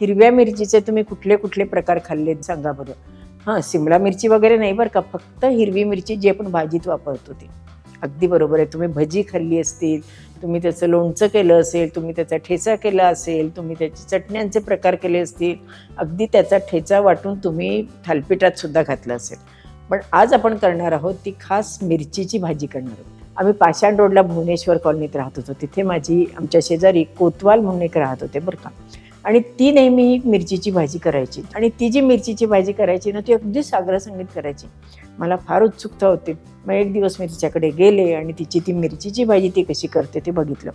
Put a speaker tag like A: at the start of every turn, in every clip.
A: हिरव्या मिरचीचे तुम्ही कुठले कुठले प्रकार खाल्ले सांगा बरं. हां सिमला मिरची वगैरे नाही बरं का फक्त हिरवी मिरची जी आपण भाजीत वापरतो ती. अगदी बरोबर आहे तुम्ही भजी खाल्ली असतील तुम्ही त्याचं लोणचं केलं असेल तुम्ही त्याचा ठेचा केला असेल तुम्ही त्याचे चटण्यांचे प्रकार केले असतील अगदी त्याचा ठेचा वाटून तुम्ही थालपिठात सुद्धा घातलं असेल. पण आज आपण करणार आहोत ती खास मिरचीची भाजी करणार आहोत. आम्ही पाषाण रोडला भुवनेश्वर कॉलनीत राहत होतो तिथे माझी आमच्या शेजारी कोतवाल म्हणून एक राहत होते बरं का. आणि ती नेहमी मिरचीची भाजी करायची. आणि ती जी मिरचीची भाजी करायची ना ती अगदी सागर संगीत करायची. मला फार उत्सुकता होती. मग एक दिवस मी तिच्याकडे गेले आणि तिची ती मिरचीची भाजी ती कशी करते ते बघितलं.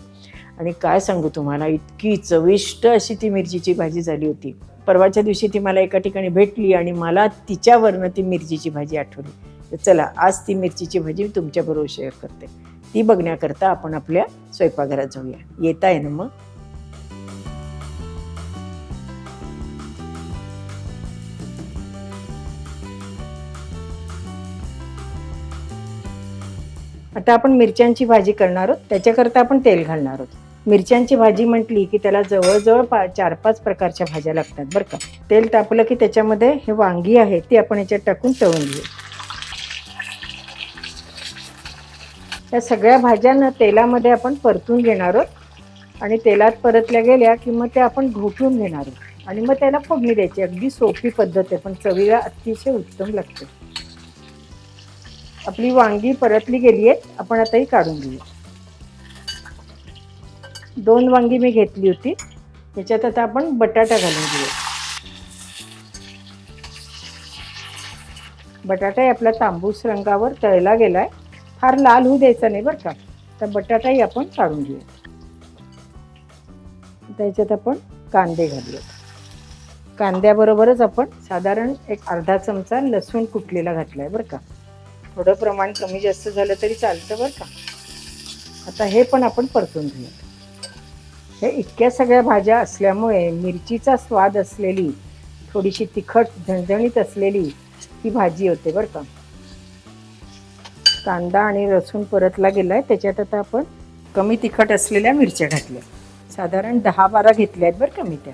A: आणि काय सांगू तुम्हाला इतकी चविष्ट अशी ती मिरचीची भाजी झाली होती. परवाच्या दिवशी ती मला एका ठिकाणी भेटली आणि मला तिच्यावरनं ती मिरचीची भाजी आठवली. तर चला आज ती मिरचीची भाजी मी तुमच्याबरोबर शेअर करते. ती बघण्याकरता आपण आपल्या स्वयंपाकघरात जाऊया. येता आहे ना मग. आता आपण मिरच्यांची भाजी करणार आहोत. त्याच्याकरता आपण तेल घालणार आहोत. मिरच्यांची भाजी म्हटली की त्याला जवळजवळ पा चार पाच प्रकारच्या भाज्या लागतात बरं का. तेल तापलं की त्याच्यामध्ये हे वांगी आहे ती आपण याच्यात टाकून तळून घेऊ. या सगळ्या भाज्यांना तेलामध्ये आपण परतून घेणार आहोत. आणि तेलात परतल्या गेल्या की मग त्या आपण घोटून घेणार आहोत. आणि मग त्याला फोडणी द्यायची. अगदी सोपी पद्धत आहे पण चवीला अतिशय उत्तम लागते. आपली वांगी परतली गेली आहेत आपण आता ही काढून घेऊया. दोन वांगी मी घेतली होती त्याच्यात आता आपण बटाटा घालून घेऊया. बटाटाही आपला तांबूस रंगावर तळला गेलाय फार लाल होऊ द्यायचा नाही बरं का तर बटाटाही आपण काढून घेऊया. त्याच्यात आपण कांदे घालूयात कांद्याबरोबरच आपण साधारण एक अर्धा चमचा लसूण कुटलेला घातलाय बरं का. थोडं प्रमाण कमी जास्त झालं तरी चालतं बरं का. आता हे पण आपण परतून घेऊया. हे इतक्या सगळ्या भाज्या असल्यामुळे मिरचीचा स्वाद असलेली थोडीशी तिखट झणझणीत असलेली ही भाजी होते बरं का. कांदा आणि लसूण परतला गेलाय त्याच्यात आता आपण कमी तिखट असलेल्या मिरच्या घातल्या. साधारण दहा बारा घेतल्या आहेत बरं का मी त्या.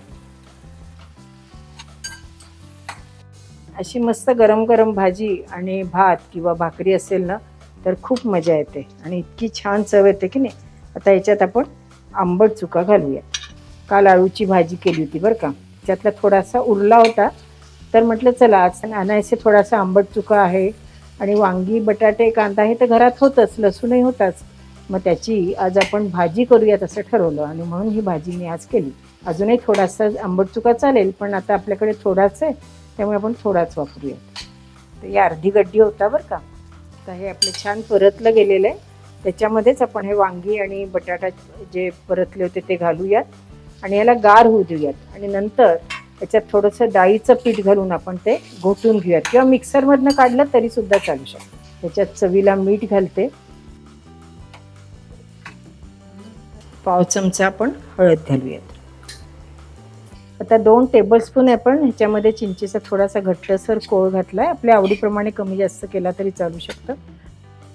A: अशी मस्त गरम गरम भाजी आणि भात किंवा भाकरी असेल ना तर खूप मजा येते. आणि इतकी छान चव येते की नाही आता याच्यात आपण आंबट चुका घालूया. काल आळूची भाजी केली होती बरं का. त्यातला थोडासा उरला होता. तर म्हटलं चला आज आणायचे थोडासा आंबट चुका आहे आणि वांगी बटाटे कांदा हे तर घरात होतंच लसूणही होताच. मग त्याची आज आपण भाजी करूयात असं ठरवलं आणि म्हणून ही भाजी मी आज केली. अजूनही थोडासा आंबट चुका चालेल पण आता आपल्याकडे थोडाच आहे. त्यामुळे आपण थोडाच वापरूयात तर या अर्धी गड्डी होता बरं का. तर हे आपलं छान परतलं गेलेलं आहे. त्याच्यामध्येच आपण हे वांगी आणि बटाटा जे परतले होते ते घालूयात. आणि याला गार होऊ देऊयात. आणि नंतर त्याच्यात थोडंसं डाळीचं पीठ घालून आपण ते घोटून घेऊयात. किंवा मिक्सरमधनं काढलं तरीसुद्धा चालू शकतं. त्याच्यात चवीला मीठ घालते. पाव चमचा आपण हळद घालूयात. आता दोन टेबलस्पून आपण ह्याच्यामध्ये चिंचेचा थोडासा घट्टसर कोळ घातला आहे आपल्या आवडीप्रमाणे कमी जास्त केला तरी चालू शकतं.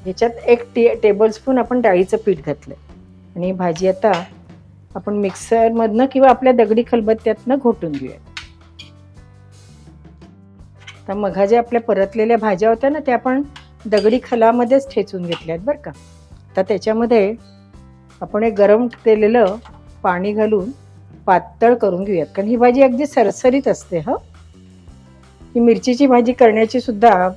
A: ह्याच्यात एक टे टेबलस्पून आपण डाळीचं पीठ घातलं आहे आणि भाजी आता आपण मिक्सरमधनं किंवा आपल्या दगडी खलबत्त्यातनं घोटून घेऊया. तर मघा ज्या आपल्या परतलेल्या भाज्या होत्या ना त्या आपण दगडी खलामध्येच ठेचून घेतल्यात बरं का. तर त्याच्यामध्ये आपण एक गरम केलेलं पाणी घालून पातळ करून घेऊयात. कारण ही भाजी अगदी सरसरीत असते ह? ही मिरचीची भाजी करण्याची सुद्धा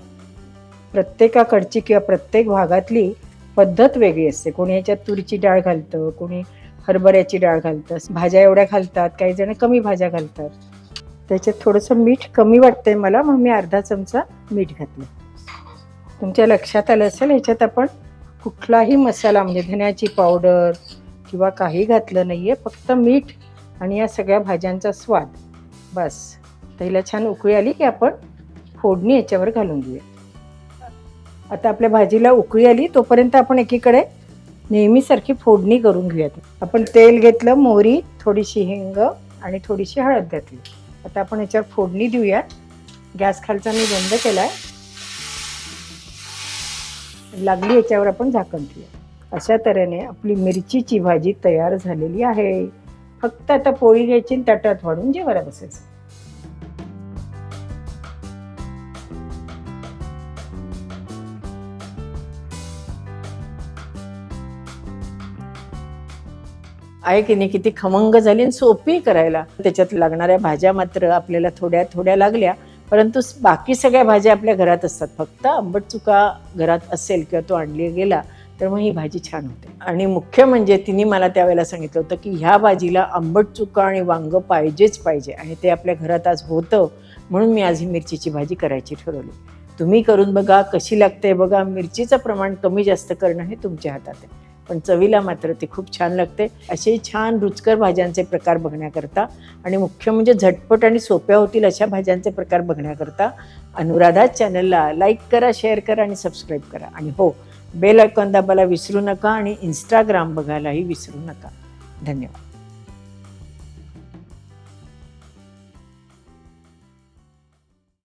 A: प्रत्येकाकडची किंवा प्रत्येक भागातली पद्धत वेगळी असते. कोणी याच्यात तुरीची डाळ घालतं कोणी हरभऱ्याची डाळ घालतं भाज्या एवढ्या घालतात काही जण कमी भाज्या घालतात. त्याच्यात थोडंसं मीठ कमी वाटतंय मला मग मी अर्धा चमचा मीठ घातलं. तुमच्या लक्षात आलं असेल ह्याच्यात आपण कुठलाही मसाला म्हणजे धन्याची पावडर किंवा काही घातलं नाही आहे फक्त मीठ आणि या सगळ्या भाज्यांचा स्वाद. बस. तर हिला छान उकळी आली की आपण फोडणी याच्यावर घालून घेऊया. आता आपल्या भाजीला उकळी आली तोपर्यंत आपण एकीकडे नेहमीसारखी फोडणी करून घेऊयात. आपण तेल घेतलं मोहरी थोडीशी हिंग आणि थोडीशी हळद घातली. आता आपण याच्यावर फोडणी देऊया. गॅस खालचा मी बंद केला आहे लागली याच्यावर आपण झाकण ठेवूया. अशा तऱ्हेने आपली मिरचीची भाजी तयार झालेली आहे. फक्त आता पोळी घ्यायची आणि ताटात वाढून जेवायला बसायचं. आहे की नाही किती खमंग झाली आणि सोपी करायला. त्याच्यात लागणाऱ्या भाज्या मात्र आपल्याला थोड्या थोड्या लागल्या. परंतु बाकी सगळ्या भाज्या आपल्या घरात असतात. फक्त आंबट चुका घरात असेल किंवा तो आणली गेला तर मग ही भाजी छान होते. आणि मुख्य म्हणजे तिने मला त्यावेळेला सांगितलं होतं की ह्या भाजीला आंबट चुका आणि वांग पाहिजेच पाहिजे आणि ते आपल्या घरात आज होतं म्हणून मी आज ही मिरचीची भाजी करायची ठरवली. तुम्ही करून बघा कशी लागते बघा मिरचीचं प्रमाण कमी जास्त करणं हे तुमच्या हातात आहे. पण चवीला मात्र ती खूप छान लागते. असे छान रुचकर भाज्यांचे प्रकार बघण्याकरता आणि मुख्य म्हणजे झटपट आणि सोप्या होतील अशा भाज्यांचे प्रकार बघण्याकरता अनुराधा चॅनलला लाईक करा शेअर करा आणि सबस्क्राईब करा. आणि हो बेल आयकॉन दाबायला विसरू नका आणि इंस्टाग्राम बघायलाही विसरू नका. धन्यवाद.